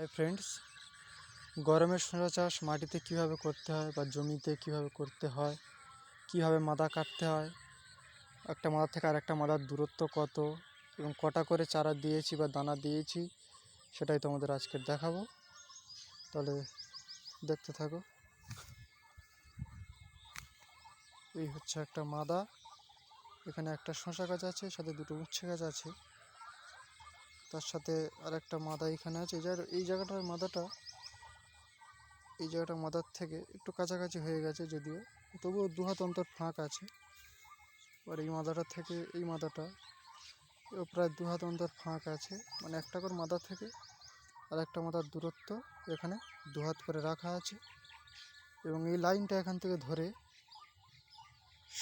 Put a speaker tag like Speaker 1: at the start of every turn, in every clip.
Speaker 1: Hi friends গরমের শসা চাষ মাটিতে কীভাবে করতে হয় বা জমিতে কীভাবে করতে হয়, কীভাবে মাদা কাটতে হয়, একটা মাদা থেকে আরেকটা মাদার দূরত্ব কত এবং কটা করে চারা দিয়েছি বা দানা দিয়েছি সেটাই তোমাদের আজকে দেখাবো। তাহলে দেখতে থাকো। এই হচ্ছে একটা মাদা, এখানে একটা শশা গাছ আছে, সাথে দুটো উচ্ছে গাছ আছে। তার সাথে আরেকটা মাদা এখানে আছে। এই জায়গা এই জায়গাটার মাদাটা এই জায়গাটা মাদার থেকে একটু কাছাকাছি হয়ে গেছে যদিও। তবুও দু হাত অন্তর ফাঁক আছে। আর এই মাদাটা থেকে এই মাদাটা প্রায় দু হাত অন্তর ফাঁক আছে। মানে একটা করে মাদা থেকে আর একটা মাদার দূরত্ব এখানে দু হাত করে রাখা আছে। এবং এই লাইনটা এখান থেকে ধরে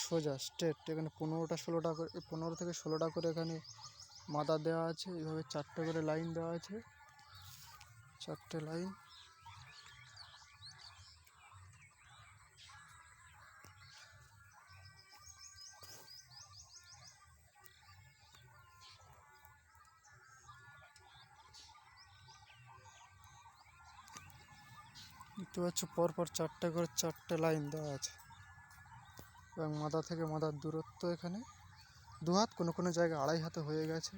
Speaker 1: সোজা, স্ট্রেট। এখানে পনেরোটা, ষোলোটা করে পনেরো থেকে ষোলোটা করে এখানে মাদা দেওয়া আছে, এইভাবে চারটে করে লাইন দেওয়া আছে। চারটে লাইন। দেখতে পাচ্ছ, পরপর চারটে করে চারটে লাইন দেওয়া আছে। এবং মাথা থেকে মাথার দূরত্ব এখানে। দু হাত কোনো কোনো জায়গায় আড়াই হাতে হয়ে গেছে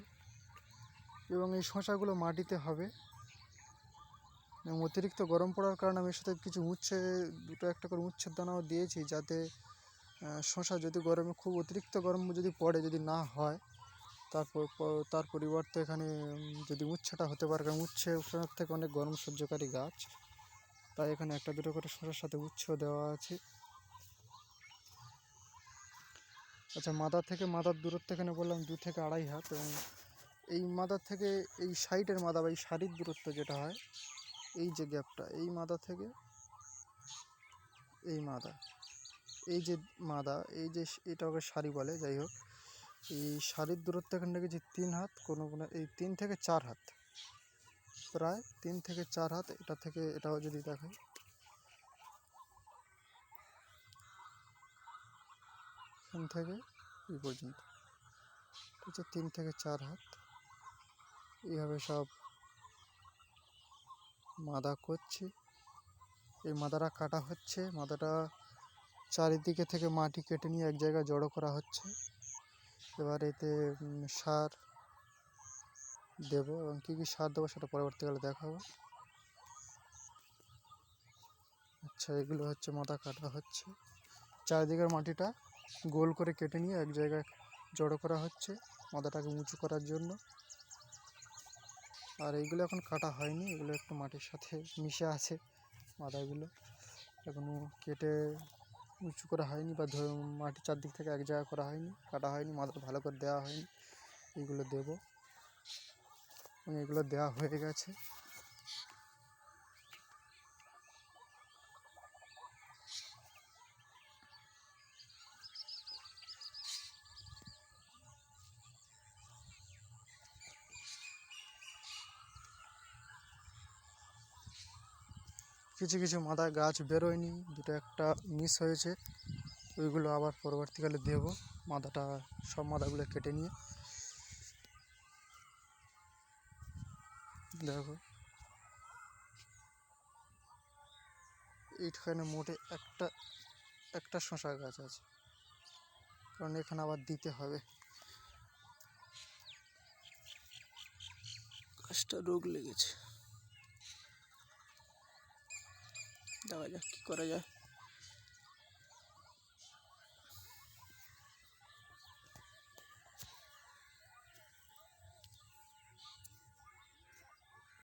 Speaker 1: এবং এই শশাগুলো মাটিতে হবে। এবং অতিরিক্ত গরম পড়ার কারণে আমি সাথে কিছু উচ্ছে, দুটো একটা করে উচ্ছের দানাও দিয়েছি যাতে শশা যদি গরমে খুব অতিরিক্ত গরম যদি পড়ে, যদি না হয়, তারপর তার পরিবর্তে এখানে যদি উচ্ছেটা হতে পারে, কারণ উচ্ছে থেকে অনেক গরম সহ্যকারী গাছ। তাই এখানে একটা দুটো করে শশার সাথে উচ্ছেও দেওয়া আছে। আচ্ছা মাদা থেকে, মাদার দূরত্ব এখানে বললাম দু থেকে আড়াই হাত এবং এই মাদার থেকে, এই সাইডের মাদা বা এই শাড়ির দূরত্ব যেটা হয়, এই যে গ্যাপটা, এই মাদা থেকে, এই মাদা এই যে মাদা এই যে এটা ওকে শাড়ি বলে, যাই হোক, এই শাড়ির দূরত্ব এখানে রেখেছি তিন হাত, কোনো কোনো, এই তিন থেকে চার হাত, প্রায় তিন থেকে চার হাত, এটা থেকে এটাও যদি দেখাই এখান থেকে, এই পর্যন্ত। আছে তিন থেকে চার হাত। এইভাবে সব মাদা করছি। এই মাদাটা কাটা হচ্ছে। মাদাটা চারিদিকে থেকে মাটি কেটে নিয়ে এক জায়গায় জড়ো করা হচ্ছে। এবার এতে সার দেব। এবং কী কী সার দেবো সেটা পরবর্তীকালে দেখাবো। আচ্ছা এগুলো হচ্ছে মাথা কাটা হচ্ছে। চারিদিকের মাটিটা গোল করে কেটে নিয়ে এক জায়গায় জড়ো করা হচ্ছে মাথাটাকে উঁচু করার জন্য। আর এইগুলো এখন কাটা হয়নি, এগুলো একটু মাটির সাথে মিশে আছে মাদাগুলো এখনও কেটে উঁচু করা হয়নি বা মাটির চারদিক থেকে এক জায়গা করা হয়নি, কাটা হয়নি মাদাটা ভালো করে দেওয়া হয়নি, এগুলো দেবো। এগুলো দেওয়া হয়ে গেছে। কিছু কিছু মাদায় গাছ বেরোয়নি, দুটো একটা মিস হয়েছে, ওইগুলো আবার পরবর্তীকালে দেব, মাথাটা, সব মাথাগুলো কেটে নিয়ে। দেখো। এইখানে মোটে একটা একটা শশা গাছ আছে, কারণ এখানে আবার দিতে হবে। গাছটা রোগ লেগেছে। দেখা যাক কী করা যায়